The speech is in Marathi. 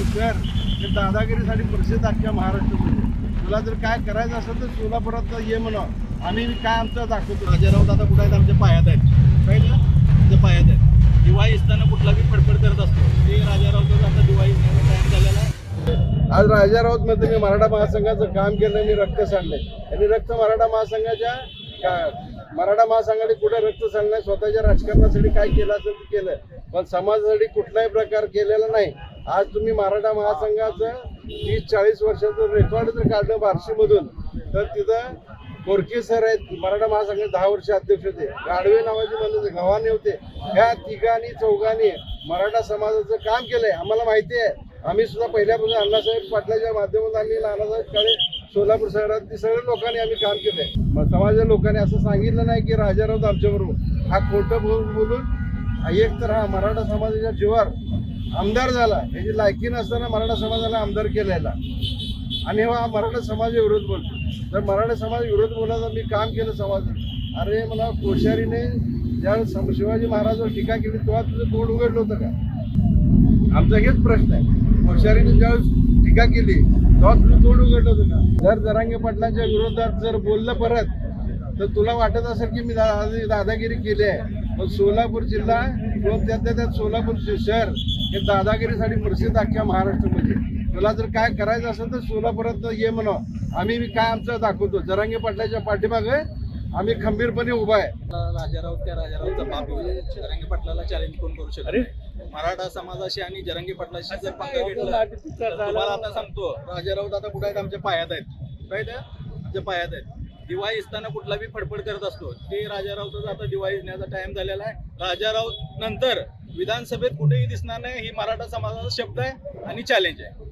सोलापूर शहर हे दादागिरीसाठी प्रसिद्ध अख्ख्या महाराष्ट्रामध्ये. तुला जर काय करायचं असेल तर सोलापुरात ये म्हणा. आम्ही काय आमचं दाखवतो. राजाराव आता कुठं आहेत? आमच्या पायात आहेत. काय ना? आमच्या पायात आहेत. दिवाळी असताना कुठला बी फडफड करत असतो. ते राजाराऊत आता दिवाळी टाईम झालेला आहे. आज राजा राऊत मी मराठा महासंघाचं काम केलं मी रक्त सांडले. आणि रक्त मराठा महासंघाच्या का- मराठा महासंघाने कुठे रक्त सांडलं स्वतःच्या राजकारणासाठी काय केलं असेल ते केलं. पण समाजासाठी कुठलाही प्रकार केलेला नाही. आज तुम्ही मराठा महासंघाचं तीस चाळीस वर्षाचं रेकॉर्ड जर काढलं बार्शीमधून तर तिथं कोरके सर आहेत मराठा महासंघाचे दहा वर्ष अध्यक्ष होते. गाडवे नावाचे माणूस गव्हाणे होते. ह्या तिघांनी चौघांनी मराठा समाजाचं काम केलंय. आम्हाला माहिती आहे. आम्ही सुद्धा पहिल्यापासून अण्णासाहेब पाटलाच्या माध्यमातून आम्ही नानासाहेब काळे सोलापूर शहरात सगळ्या लोकांनी आम्ही काम केलंय. मग समाजाच्या लोकांनी असं सांगितलं नाही की राजाराऊत आमच्याबरोबर. हा खोटं बोलून एक तर हा मराठा समाजाच्या जीवावर आमदार झाला. याची लायकी नसताना मराठा समाजाला आमदार केलेला. आणि हा मराठा समाज विरोध बोलतो. तर मराठा समाज विरोध बोलायचं मी काम केलं समाज अरे मला कोश्यारीने ज्यावेळेस शिवाजी महाराजांवर टीका केली तेव्हा तुझं तोंड उघडलं होतं का? आमचा हेच प्रश्न आहे. कोश्यारीने ज्यावेळेस टीका केली. तेव्हा तुझं तोंड उघडलं होतं का जर जरांगे पाटलांच्या विरोधात जर बोललं परत तर तुला वाटत असेल की मी दादागिरी केली आहे. पण सोलापूर जिल्हा किंवा त्यातल्या त्यात सोलापूर शहर हे दादागिरीसाठी प्रसिद्ध अख्ख्या महाराष्ट्रामध्ये. तुला जर काय करायचं असेल तर सोलापुरात ये म्हणा. आम्ही काय आमचं दाखवतो. जरांगे पाटलाच्या पाठीमागे आम्ही खंबीरपणे उभा आहे. राजाराऊत त्या राजाराऊतचा बाप आहे. जरांगे पाटलाला चॅलेंज कोण करू शकत. मराठा समाजाशी आणि जरांगे पाटलाशी जर पंगा घेतला? तर तुम्हाला आता सांगतो. राजाराऊत आता कुठे आहेत? आमच्या पायात आहेत. काय आमच्या पायात आहेत. दिवाळी असताना कुठला बी फडफड करत असतो. ते राजाराऊतच आता दिवाळी येण्याचा टाइम झालेला आहे. राजाराऊत नंतर विधानसभेत कुठेही दिसणार नाही. ही मराठा समाजाचा शब्द आहे आणि चॅलेंज आहे.